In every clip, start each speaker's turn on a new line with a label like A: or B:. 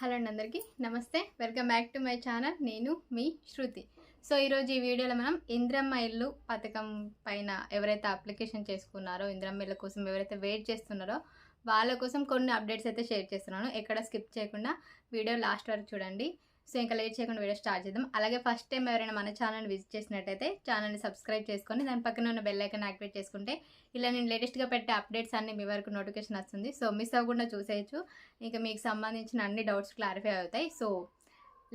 A: Hello అండి అందరికీ. నమస్తే. Welcome back to my channel. నేను మీ శృతి. సో ఈరోజు ఈ వీడియోలో మనం ఇంద్రమ్మ ఇల్లు పథకం పైన ఎవరైతే అప్లికేషన్ చేసుకున్నారో ఇంద్రమ్మ ఇళ్ళ కోసం ఎవరైతే వెయిట్ చేస్తున్నారో వాళ్ళ కోసం కొన్ని అప్డేట్స్ అయితే షేర్ చేస్తున్నాను. ఎక్కడ స్కిప్ చేయకుండా వీడియో లాస్ట్ వరకు చూడండి. సో ఇంకా లేట్ చేయకుండా వీడియో స్టార్ట్ చేద్దాం. అలాగే ఫస్ట్ టైం ఎవరైనా మన ఛానల్ని విజిట్ చేసినట్టయితే ఛానల్ని సబ్స్క్రైబ్ చేసుకొని దాని పక్కన ఉన్న బెల్ ఐకన్ యాక్టివేట్ చేసుకుంటే ఇలా నేను లేటెస్ట్గా పెట్టే అప్డేట్స్ అన్ని మీ వరకు నోటిఫికేషన్ వస్తుంది. సో మిస్ అవ్వకుండా చూసేయచ్చు. ఇంకా మీకు సంబంధించిన అన్ని డౌట్స్ క్లారిఫై అవుతాయి. So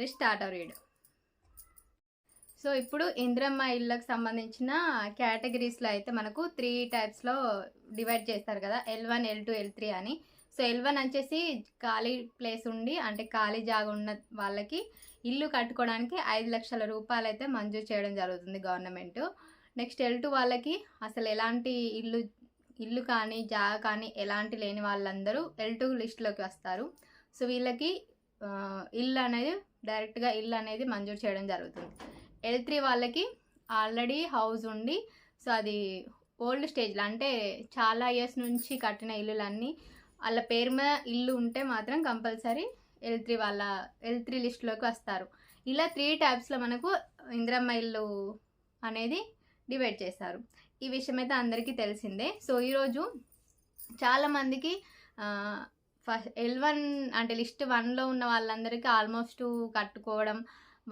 A: let start our video so ఇప్పుడు ఇంద్రమ్మ ఇళ్ళకు సంబంధించిన కేటగిరీస్లో అయితే మనకు త్రీ టైప్స్లో డివైడ్ చేస్తారు కదా. L one L two L three అని. సో ఎల్ వన్ వచ్చేసి ఖాళీ ప్లేస్ ఉండి అంటే ఖాళీ జాగా ఉన్న వాళ్ళకి ఇల్లు కట్టుకోవడానికి ఐదు లక్షల రూపాయలు అయితే మంజూరు చేయడం జరుగుతుంది గవర్నమెంట్. నెక్స్ట్ ఎల్ టూ వాళ్ళకి అసలు ఎలాంటి ఇల్లు ఇల్లు కానీ జాగా కానీ ఎలాంటి లేని వాళ్ళందరూ ఎల్ టూ లిస్ట్లోకి వస్తారు. సో వీళ్ళకి ఇల్లు అనేది డైరెక్ట్గా ఇల్లు అనేది మంజూరు చేయడం జరుగుతుంది. ఎల్ త్రీ వాళ్ళకి ఆల్రెడీ హౌస్ ఉండి సో అది ఓల్డ్ స్టేజ్లో అంటే చాలా ఇయర్స్ నుంచి కట్టిన ఇల్లులన్నీ వాళ్ళ పేరు మీద ఇల్లు ఉంటే మాత్రం కంపల్సరీ ఎల్ త్రీ వాళ్ళ ఎల్ త్రీ లిస్ట్లోకి వస్తారు. ఇలా త్రీ టైప్స్లో మనకు ఇందిరమ్మ ఇల్లు అనేది డివైడ్ చేశారు. ఈ విషయం అయితే అందరికీ తెలిసిందే. సో ఈరోజు చాలామందికి ఫస్ట్ ఎల్ వన్ అంటే లిస్ట్ వన్లో ఉన్న వాళ్ళందరికీ ఆల్మోస్ట్ కట్టుకోవడం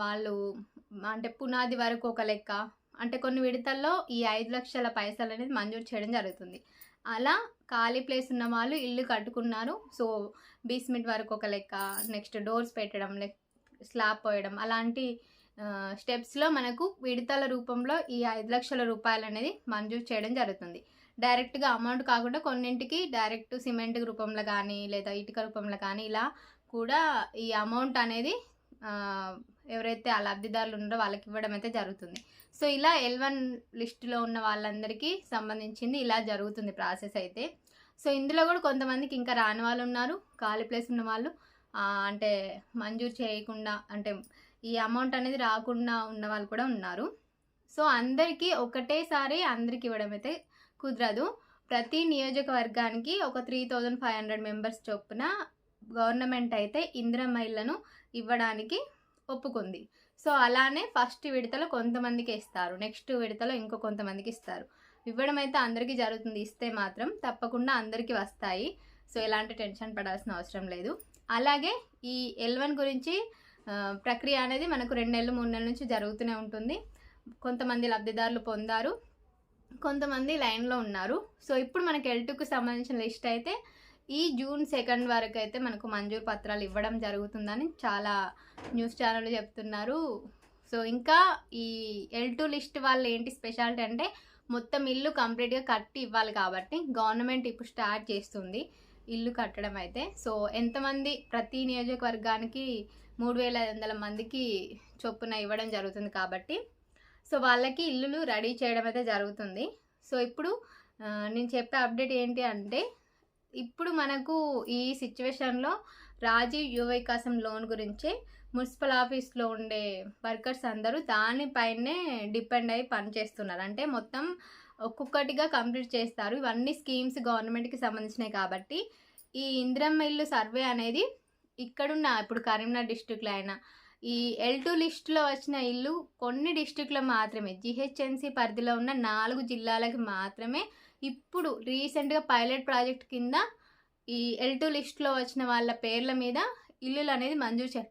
A: వాళ్ళు అంటే పునాది వరకు ఒక లెక్క. అంటే కొన్ని విడతల్లో ఈ ఐదు లక్షల పైసలు అనేది మంజూరు చేయడం జరుగుతుంది. అలా ఖాళీ ప్లేస్ ఉన్న వాళ్ళు ఇల్లు కట్టుకున్నారు. సో బేస్మెంట్ వరకు ఒక లెక్క నెక్స్ట్ డోర్స్ పెట్టడం లెక్ స్లాబ్ పోయడం అలాంటి స్టెప్స్లో మనకు విడతల రూపంలో ఈ ఐదు లక్షల రూపాయలు అనేది మంజూరు చేయడం జరుగుతుంది. డైరెక్ట్గా అమౌంట్ కాకుండా కొన్నింటికి డైరెక్ట్ సిమెంట్ రూపంలో కానీ లేదా ఇటుక రూపంలో కానీ ఇలా కూడా ఈ అమౌంట్ అనేది ఎవరైతే ఆ లబ్ధిదారులు ఉన్నారో వాళ్ళకి ఇవ్వడం అయితే జరుగుతుంది. సో ఇలా ఎల్ వన్ లిస్టులో ఉన్న వాళ్ళందరికీ సంబంధించింది ఇలా జరుగుతుంది ప్రాసెస్ అయితే. సో ఇందులో కూడా కొంతమందికి ఇంకా రాని వాళ్ళు ఉన్నారు ఖాళీ ప్లేస్ ఉన్న వాళ్ళు. అంటే మంజూరు చేయకుండా అంటే ఈ అమౌంట్ అనేది రాకుండా ఉన్న వాళ్ళు కూడా ఉన్నారు. సో అందరికీ ఒకటేసారి అందరికి ఇవ్వడం అయితే కుదరదు. ప్రతి నియోజకవర్గానికి ఒక three thousand five hundred members చొప్పున గవర్నమెంట్ అయితే ఇందిరమ్మ మహిళను ఇవ్వడానికి ఒప్పుకుంది. సో అలానే ఫస్ట్ విడతలో కొంతమందికి ఇస్తారు. నెక్స్ట్ విడతలో ఇంకో కొంతమందికి ఇస్తారు. ఇవ్వడం అయితే అందరికీ జరుగుతుంది. ఇస్తే మాత్రం తప్పకుండా అందరికీ వస్తాయి. సో ఎలాంటి టెన్షన్ పడాల్సిన అవసరం లేదు. అలాగే ఈ ఎల్వన్ గురించి ప్రక్రియ అనేది మనకు రెండు నెలలు మూడు నెలల నుంచి జరుగుతూనే ఉంటుంది. కొంతమంది లబ్ధిదారులు పొందారు. కొంతమంది లైన్లో ఉన్నారు. సో ఇప్పుడు మనకి ఎల్టుకు సంబంధించిన లిస్ట్ అయితే ఈ జూన్ సెకండ్ వరకు అయితే మనకు మంజూరు పత్రాలు ఇవ్వడం జరుగుతుందని చాలా న్యూస్ ఛానళ్ళు చెప్తున్నారు. సో ఇంకా ఈ ఎల్ టూ లిస్ట్ వాళ్ళు ఏంటి స్పెషాలిటీ అంటే మొత్తం ఇల్లు కంప్లీట్గా కట్టి ఇవ్వాలి కాబట్టి గవర్నమెంట్ ఇప్పుడు స్టార్ట్ చేస్తుంది ఇల్లు కట్టడం అయితే. సో ఎంతమంది ప్రతి నియోజకవర్గానికి మూడు వేల ఐదు వందల మందికి చొప్పున ఇవ్వడం జరుగుతుంది కాబట్టి సో వాళ్ళకి ఇల్లులు రెడీ చేయడం అయితే జరుగుతుంది. సో ఇప్పుడు నేను చెప్పే అప్డేట్ ఏంటి అంటే ఇప్పుడు మనకు ఈ సిచ్యువేషన్లో రాజీవ్ యువ వికాసం లోన్ గురించి మున్సిపల్ ఆఫీస్లో ఉండే వర్కర్స్ అందరూ దానిపైనే డిపెండ్ అయ్యి పనిచేస్తున్నారు అంటే మొత్తం ఒక్కొక్కటిగా కంప్లీట్ చేస్తారు. ఇవన్నీ స్కీమ్స్ గవర్నమెంట్కి సంబంధించినవి కాబట్టి ఈ ఇందిరమ్మ ఇల్లు సర్వే అనేది ఇక్కడున్న ఇప్పుడు కరీంనగర్ డిస్టిక్లో అయినా ఈ ఎల్ టూ లిస్టులో వచ్చిన ఇల్లు కొన్ని డిస్టిక్లో మాత్రమే జిహెచ్ఎంసీ పరిధిలో ఉన్న నాలుగు జిల్లాలకు మాత్రమే ఇప్పుడు రీసెంట్గా పైలట్ ప్రాజెక్ట్ కింద ఈ ఎల్ టూ లిస్ట్లో వచ్చిన వాళ్ళ పేర్ల మీద ఇల్లులు అనేది మంజూరు చే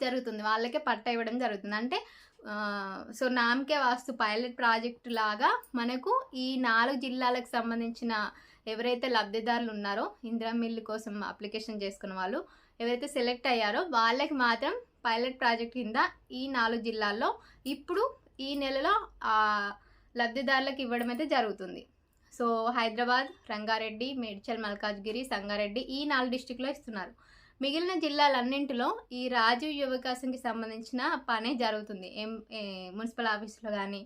A: జరుగుతుంది. వాళ్ళకే పట్ట ఇవ్వడం జరుగుతుంది. అంటే సో నామకే వాస్తు పైలట్ ప్రాజెక్ట్ లాగా మనకు ఈ నాలుగు జిల్లాలకు సంబంధించిన ఎవరైతే లబ్ధిదారులు ఉన్నారో ఇందిరా మిల్లు కోసం అప్లికేషన్ చేసుకున్న వాళ్ళు ఎవరైతే సెలెక్ట్ అయ్యారో వాళ్ళకి మాత్రం పైలట్ ప్రాజెక్ట్ కింద ఈ నాలుగు జిల్లాల్లో ఇప్పుడు ఈ నెలలో లబ్ధిదారులకు ఇవ్వడం అయితే జరుగుతుంది. సో హైదరాబాద్ రంగారెడ్డి మేడ్చల్ మల్కాజ్గిరి సంగారెడ్డి ఈ నాలుగు డిస్టిక్లో ఇస్తున్నారు. మిగిలిన జిల్లాలన్నింటిలో ఈ రాజీవ్ యువకాశంకి సంబంధించిన పనే జరుగుతుంది. ఎం మున్సిపల్ ఆఫీస్లో కానీ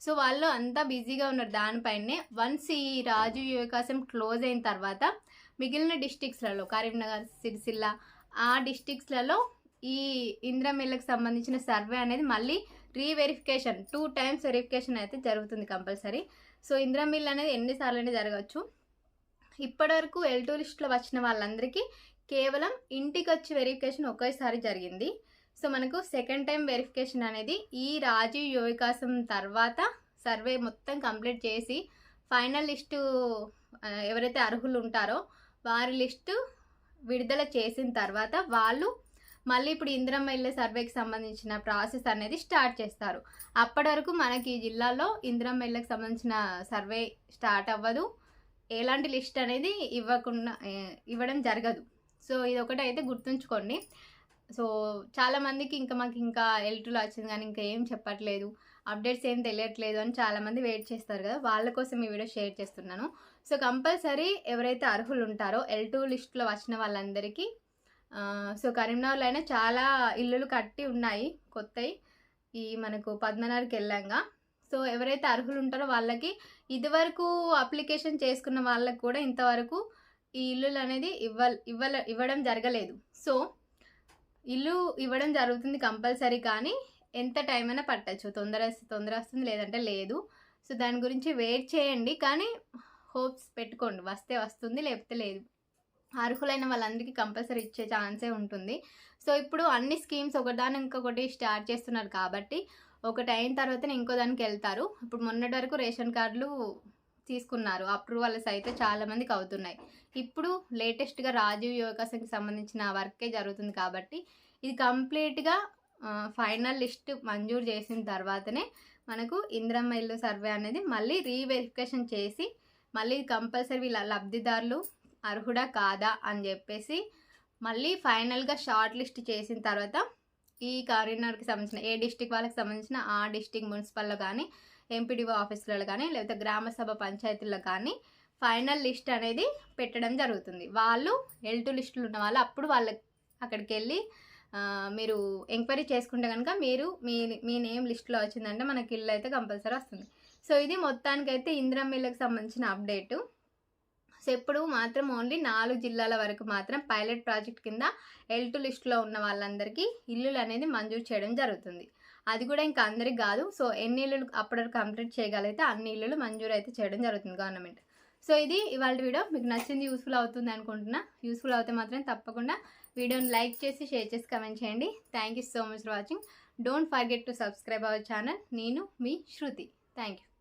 A: సో వాళ్ళు అంతా బిజీగా ఉన్నారు. దానిపైనే వన్స్ ఈ రాజీవ్ యువకాశం క్లోజ్ అయిన తర్వాత మిగిలిన డిస్టిక్స్లలో కరీంనగర్ సిరిసిల్ల ఆ డిస్టిక్స్లలో ఈ ఇంద్రమిల్లకు సంబంధించిన సర్వే అనేది మళ్ళీ రీవెరిఫికేషన్ టూ టైమ్స్ వెరిఫికేషన్ అయితే జరుగుతుంది కంపల్సరీ. సో ఇంద్రమిల్ అనేది ఎన్నిసార్లు అయినా జరగచ్చు ఇప్పటివరకు ఎల్ టూ లిస్ట్లో వచ్చిన వాళ్ళందరికీ కేవలం ఇంటికి వచ్చి వెరిఫికేషన్ ఒకేసారి జరిగింది. సో మనకు సెకండ్ టైం వెరిఫికేషన్ అనేది ఈ రాజీవ్ యువ వికాసం తర్వాత సర్వే మొత్తం కంప్లీట్ చేసి ఫైనల్ లిస్టు ఎవరైతే అర్హులు ఉంటారో వారి లిస్టు విడుదల చేసిన తర్వాత వాళ్ళు మళ్ళీ ఇప్పుడు ఇందిరమ్మ ఇళ్ళ సర్వేకి సంబంధించిన ప్రాసెస్ అనేది స్టార్ట్ చేస్తారు. అప్పటి వరకు మనకి ఈ జిల్లాలో ఇందిరమ్మ ఇళ్ళకి సంబంధించిన సర్వే స్టార్ట్ అవ్వదు. ఎలాంటి లిస్ట్ అనేది ఇవ్వకుండా ఇవ్వడం జరగదు. సో ఇది ఒకటి అయితే గుర్తుంచుకోండి. సో చాలామందికి ఇంకా మాకు ఇంకా ఎల్టులో వచ్చింది కానీ ఇంకా ఏం చెప్పట్లేదు. అప్డేట్స్ ఏం తెలియట్లేదు అని చాలామంది వెయిట్ చేస్తారు కదా. వాళ్ళ కోసం ఈ వీడియో షేర్ చేస్తున్నాను. సో కంపల్సరీ ఎవరైతే అర్హులు ఉంటారో ఎల్ టూ లిస్ట్లో వచ్చిన వాళ్ళందరికీ సో కరీంనగర్లో అయినా చాలా ఇల్లులు కట్టి ఉన్నాయి కొత్తవి ఈ మనకు పద్మనగర్కి వెళ్ళాంగా. సో ఎవరైతే అర్హులు ఉంటారో వాళ్ళకి ఇదివరకు అప్లికేషన్ చేసుకున్న వాళ్ళకు కూడా ఇంతవరకు ఈ ఇల్లులు అనేది ఇవ్వ ఇవ్వల ఇవ్వడం జరగలేదు. సో ఇల్లు ఇవ్వడం జరుగుతుంది కంపల్సరీ కానీ ఎంత టైం అయినా పట్టచ్చు. తొందర తొందర వస్తుంది లేదంటే లేదు. సో దాని గురించి వెయిట్ చేయండి కానీ హోప్స్ పెట్టుకోండి. వస్తే వస్తుంది లేకపోతే లేదు. అర్హులైన వాళ్ళందరికీ కంపల్సరీ ఇచ్చే ఛాన్సే ఉంటుంది. సో ఇప్పుడు అన్ని స్కీమ్స్ ఒకదాని ఇంకొకటి స్టార్ట్ చేస్తున్నారు కాబట్టి ఒకటి అయిన తర్వాతనే ఇంకో దానికి వెళ్తారు. ఇప్పుడు మొన్నటి వరకు రేషన్ కార్డులు తీసుకున్నారు. అప్రూవల్స్ అయితే చాలామందికి అవుతున్నాయి. ఇప్పుడు లేటెస్ట్గా రాజీవ్ యువకాశంకి సంబంధించిన వర్కే జరుగుతుంది కాబట్టి ఇది కంప్లీట్గా ఫైనల్ లిస్ట్ మంజూరు చేసిన తర్వాతనే మనకు ఇంద్రమ్మ ఇల్లు సర్వే అనేది మళ్ళీ రీవెరిఫికేషన్ చేసి మళ్ళీ కంపల్సరీ వీళ్ళ లబ్ధిదారులు అర్హుడా కాదా అని చెప్పేసి మళ్ళీ ఫైనల్గా షార్ట్ లిస్ట్ చేసిన తర్వాత ఈ కరీంనగర్కి సంబంధించిన ఏ డిస్టిక్ వాళ్ళకి సంబంధించిన ఆ డిస్టిక్ మున్సిపల్లో కానీ ఎంపీడీఓ ఆఫీసులలో కానీ లేకపోతే గ్రామ సభ పంచాయతీల్లో కానీ ఫైనల్ లిస్ట్ అనేది పెట్టడం జరుగుతుంది. వాళ్ళు ఎల్ టూ లిస్టులు ఉన్న వాళ్ళు అప్పుడు వాళ్ళ అక్కడికి వెళ్ళి మీరు ఎంక్వైరీ చేసుకుంటే కనుక మీరు మీ మీ నేమ్ లిస్ట్లో వచ్చిందంటే మనకి ఇల్లు అయితే కంపల్సరీ వస్తుంది. సో ఇది మొత్తానికైతే ఇందిరమ్మ ఇళ్ళకి సంబంధించిన అప్డేటు. సో ఇప్పుడు మాత్రం ఓన్లీ నాలుగు జిల్లాల వరకు మాత్రం పైలట్ ప్రాజెక్ట్ కింద ఎల్ టూ లిస్ట్లో ఉన్న వాళ్ళందరికీ ఇల్లులు అనేది మంజూరు చేయడం జరుగుతుంది. అది కూడా ఇంకా అందరికి కాదు. సో ఎన్ని ఇల్లులు అప్పటివరకు కంప్లీట్ చేయగలిగితే అన్ని ఇల్లులు మంజూరు అయితే చేయడం జరుగుతుంది గవర్నమెంట్. సో ఇది ఇవాళ వీడియో. మీకు నచ్చింది యూస్ఫుల్ అవుతుంది అనుకుంటున్నా. యూస్ఫుల్ అవుతే మాత్రం తప్పకుండా వీడియోని లైక్ చేసి షేర్ చేసి కమెంట్ చేయండి. Thank you so much for watching don't forget to subscribe our channel నేను మీ శృతి. Thank you